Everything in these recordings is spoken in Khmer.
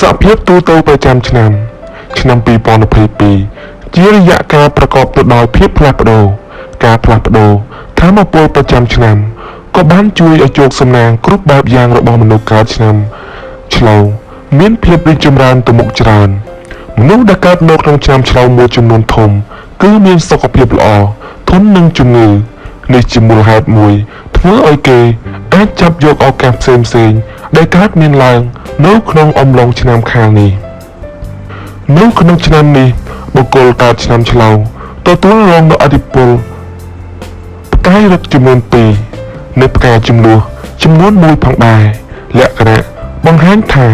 សហភាពទូទៅប្រចាំឆ្នាំ ឆ្នាំ2022ជារយៈកាលប្រកបទៅដោយភាពផ្លាស់ប្ដូរការផ្លាស់ប្ដូរធម៌ពលប្រចាំឆ្នាំក៏បានជួយឲ្យជោគសំណាងគ្រប់បែបយ៉ាងរបស់មនុស្សកើតឆ្នាំឆ្លូវមានភាពរីកចម្រើនទៅមុខច្រើនមនុស្សដែលកើតនៅក្នុងឆ្នាំឆ្លូវមួយចំនួនធំ គឺមានសុខភាពល្អធន់នឹងជំងឺនេះជាមូលហេតុមួយ ធ្វើឲ្យគេអាចចាប់យកឱកាសផ្សេងផ្សេងៗដែលកើតមានឡើង នៅក្នុងអំឡុងឆ្នាំខាងនេះនៅក្នុងឆ្នាំនេះបុគ្គលកើតឆ្នាំឆ្លូវទទួលរងនូវអធិពលផ្កាយរឹកចំនួន2នៃផ្កាចំនួនចំនួន1ផងដែរលក្ខណៈបង្ហាញថា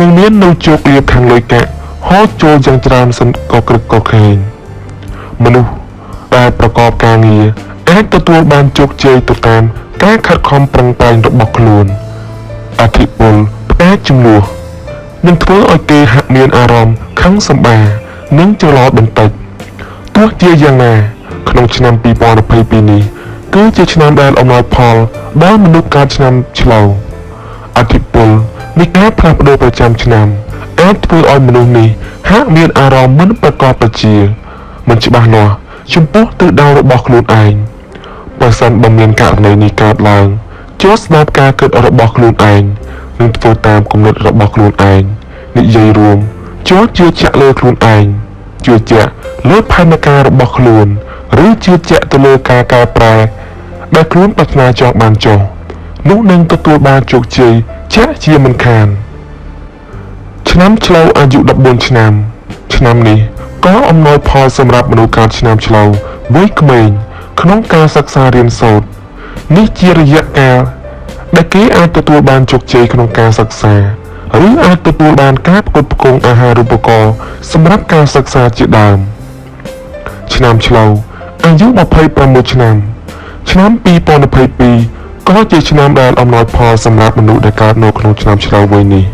នឹងមាននៅជោគលាភខាងលុយកាក់ហូរចូលយ៉ាងច្រើនសិនក៏ក្រឹកក៏ខេងមនុស្សដែលប្រកបការងារអាចទទួលបានជោគជ័យទៅតាមការខិតខំប្រឹងប្រែងរបស់ខ្លួន អធិពលផ្កាចំនួននឹងធ្វើឲ្យគេហាក់មានអារម្មណ៍ខឹងសម្បារនិងច្រឡោតបន្តិចទោះជាយ៉ាងណា ក្នុងឆ្នាំ2022នេះគឺជាឆ្នាំដែលអំណោយផលដល់មនុស្សកើតឆ្នាំឆ្លូវអធិពលនៃការផ្លាស់ប្ដូរប្រចាំឆ្នាំអាចធ្វើឲ្យមនុស្សនេះហាក់មានអារម្មណ៍មិនប្រកបប្រជាមិនច្បាស់លាស់ចំពោះទិសដៅរបស់ខ្លួនឯងបើសិនបើមានករណីនេះកើតឡើង ចូលស្ដាប់ការគិតរបស់ខ្លួនឯងនិងធ្វើតាមគំនិតរបស់ខ្លួនឯងនិយាយរួមចូលជឿជាក់លើខ្លួនឯងជឿជាក់លើផែនការរបស់ខ្លួនឬជឿជាក់ទៅលើការកែប្រែដែលខ្លួនប្រាថ្នាចង់បានចុះនោះនឹងទទួលបានជោគជ័យជាក់ជាមិនខានឆ្នាំឆ្លូវអាយុ14ឆ្នាំ ឆ្នាំនេះក៏អំណោយផលសម្រាប់មនុស្សកើតឆ្នាំឆ្លូវវ័យក្មេងក្នុងការសិក្សារៀនសូត្រ នេះជារយៈកាលដែលគេអាចទទួលបានជោគជ័យក្នុងការសិក្សាឬអាចទទួលបានការផ្គត់ផ្គង់អាហារូបករណ៍សម្រាប់ការសិក្សាជាដើមឆ្នាំឆ្លូវអាយុ26ឆ្នាំឆ្នាំ2022ក៏ជាឆ្នាំដែលអំណោយផលសម្រាប់មនុស្សដែលកើតនៅក្នុងឆ្នាំឆ្លូវវ័យនេះ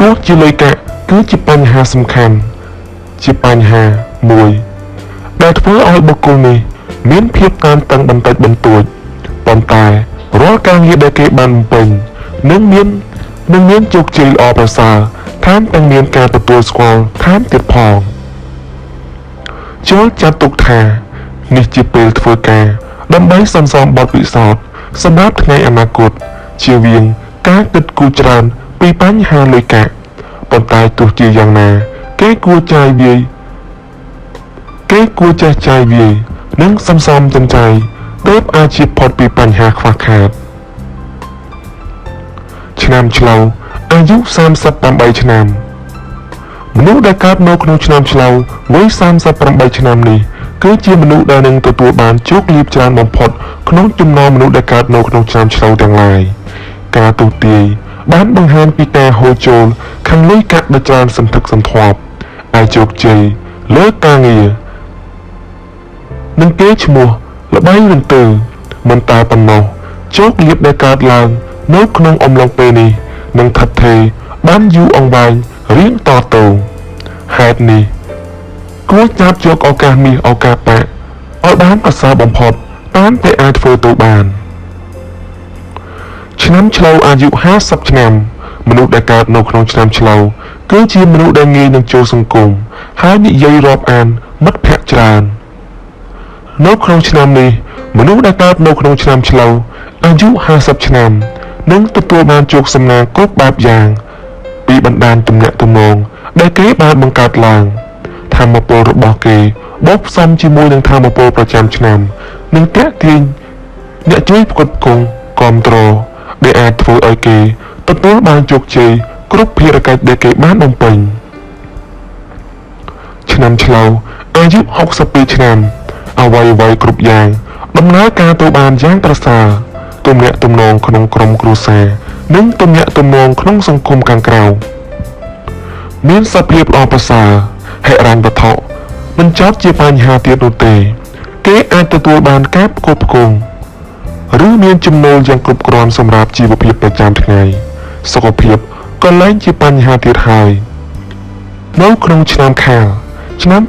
ទោះជាលុយកាក់គឺជាបញ្ហាសំខាន់ជាបញ្ហាមួយដែលធ្វើឲ្យបុគ្គលនេះមានភាពតានតឹងបន្តិចបន្តួច ប៉ុន្តែរាល់ការងារដែលគេបានបំពេញនឹងមាននឹងមានជោគជ័យល្អប្រសើរថែមទាំងមានការទទួលស្គាល់ថែមទៀតផងចូលចាត់ទុកថា នេះជាពេលធ្វើការ ដើម្បីសន្សំបទពិសោធន៍សម្រាប់ថ្ងៃអនាគតជៀសវាងការគិតគូរច្រើនពីបញ្ហាលុយកាក់ប៉ុន្តែទោះជាយ៉ាងណា គេគួរចាយវាយគេគួរចេះចាយវាយនិងសន្សំចំចាយ ទើបអាចជៀសផុតពីបញ្ហាខ្វះខាតឆ្នាំឆ្លូវអាយុ38ឆ្នាំមនុស្សដែលកើតនៅក្នុងឆ្នាំឆ្លូវវ័យ38ឆ្នាំនេះគឺជាមនុស្សដែលនឹងទទួលបានជោគលាភច្រើនបំផុតក្នុងចំណោមមនុស្សដែលកើតនៅក្នុងឆ្នាំឆ្លូវទាំងឡាយការទូទាយបានបង្ហាញពីការហូរចូលខាងលុយកាក់ដ៏ច្រើនសន្ធឹកសន្ធាប់អាចជោគជ័យលើការងារនឹងគេឈ្មោះ ល្បីរន្ទើមិនតែប៉ុណ្ណោះជោគលាភដែលកើតឡើង នៅក្នុងអំឡុងពេលនេះនឹងថិតថេរបានយូរអង្វែងរៀងតទៅហេតុនេះគួរចាប់យកឱកាសមាសឱកាសបាក់ឲ្យបានប្រសើរបំផុតតាមតែអាចធ្វើទៅបានឆ្នាំឆ្លូវអាយុ50ឆ្នាំមនុស្សដែលកើតនៅក្នុងឆ្នាំឆ្លូវគឺជាមនុស្សដែលងាយនឹងចូលសង្គមហើយនិយាយរាប់អានមិត្តភ័ក្តិច្រើន នៅក្នុងឆ្នាំនេះមនុស្សដែលកើតនៅក្នុងឆ្នាំឆ្លូវអាយុ50ឆ្នាំនឹងទទួលបានជោគសំណាងគ្រប់បែបយ៉ាង ពីបណ្ដាញទំនាក់ទំនងដែលគេបានបង្កើតឡើងធម៌ពលរបស់គេបូកផ្សំជាមួយនឹងធម៌ពលប្រចាំឆ្នាំនឹងតាក់ទាញអ្នកជួយផ្គត់ផ្គង់គ្រប់គ្រងដែលអាចធ្វើឲ្យគេទទួលបានជោគជ័យគ្រប់ភារកិច្ចដែលគេបានបំពេញឆ្នាំឆ្លូវអាយុ62ឆ្នាំ អ្វីអ្វីៗគ្រប់យ៉ាង ដំណើរការទៅបានយ៉ាងប្រសើរទំនាក់ទំនងក្នុងក្រុមគ្រួសារនិងទំនាក់ទំនងក្នុងសង្គមខាងក្រៅមានសភាពល្អប្រសើរហិរញ្ញវត្ថុមិនចោតជាបញ្ហាទៀតនោះទេ គេអាចទទួលបានការផ្គត់ផ្គង់ឬមានចំណូលយ៉ាងគ្រប់គ្រាន់សម្រាប់ជីវភាពប្រចាំថ្ងៃសុខភាពក៏លែងជាបញ្ហាទៀតហើយនៅក្នុងឆ្នាំខាលឆ្នាំ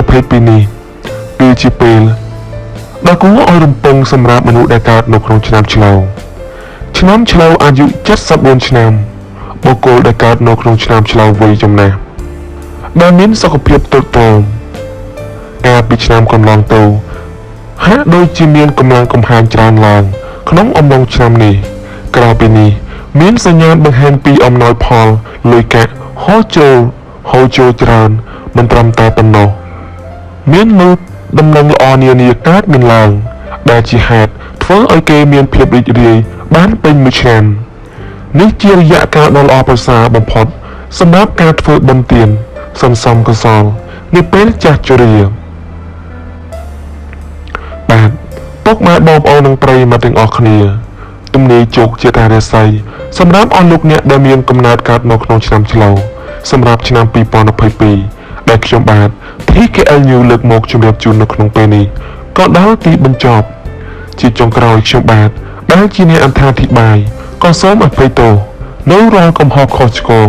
2022នេះ គឺជាពេលដ៏គួរឲ្យរំពឹងសម្រាប់មនុស្សដែលកើតនៅក្នុងឆ្នាំឆ្លូវឆ្នាំឆ្លូវអាយុ74ឆ្នាំបុគ្គលដែលកើតនៅក្នុងឆ្នាំឆ្លងវ័យចំណាស់ដែលមានសុខភាពទ្រុឌទ្រោមកាលពីឆ្នាំកន្លងទៅហាក់ដូចជាមានកម្លាំងកំហាញច្រើនឡើងក្នុងអំឡុងឆ្នាំនេះក្រៅពីនេះមានសញ្ញាណបង្ហាញពីអំណោយផលលុយកាក់ហូរចូលហូរចូលច្រើនមិនត្រឹមតែប៉ុណ្ណោះមាននូវ ដំណឹងល្អនានាកើតមានឡើងដែលជាហេតុធ្វើឲ្យគេមានភាពរីករាយបានពេញមួយឆ្នាំនេះជារយៈកាលដ៏ល្អប្រសើរបំផុតសម្រាប់ការធ្វើបុណ្យទានសន្សំកុសលនាពេលចាស់ជរាបាទពុកម៉ែបងប្អូននិងប្រិយមិត្តទាំងអស់គ្នាទំនាយជោគជាតារាស័យសម្រាប់អស់លោកអ្នកដែលមានកំណើតកើតនៅក្នុងឆ្នាំឆ្លូវសម្រាប់ឆ្នាំ2022 ដែលខ្ញុំបាទ TKL New លើកមកជម្រាបជូននៅក្នុងពេលនេះក៏ដល់ទីបញ្ចប់ ជាចុងក្រោយខ្ញុំបាទដែលជាអ្នកអត្ថាធិប្បាយក៏សូមអភ័យទោសនៅរាល់កំហុសខុសឆ្គង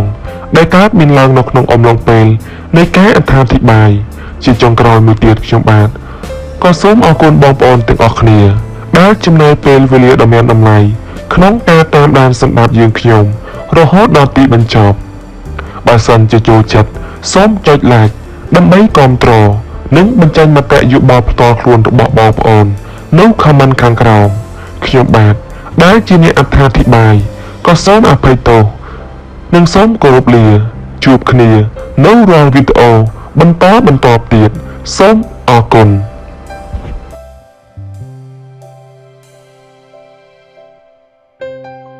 ដែលកើតមានឡើងនៅក្នុងអំឡុងពេលនៃការអត្ថាធិប្បាយជាចុងក្រោយមួយទៀតខ្ញុំបាទក៏សូមអរគុណបងប្អូនទាំងអស់គ្នាដែលចំណាយពេលវេលាដ៏មានតម្លៃក្នុងការតាមដានសម្បត្តិយើងខ្ញុំរហូតដល់ទីបញ្ចប់បើសិនជាចូលចិត្ត សូមចុច like ដើម្បីគាំទ្រនិងបញ្ចេញមតិយោបល់ផ្ទាល់ខ្លួនរបស់បងប្អូន នៅ comment ខាងក្រោមខ្ញុំបាទដែលជាអ្នកអត្ថាធិប្បាយក៏សូមអភ័យទោសនិងសូមគោរពលា ជួបគ្នា នៅរាល់វីដេអូបន្តបន្តទៀតសូមអរគុណ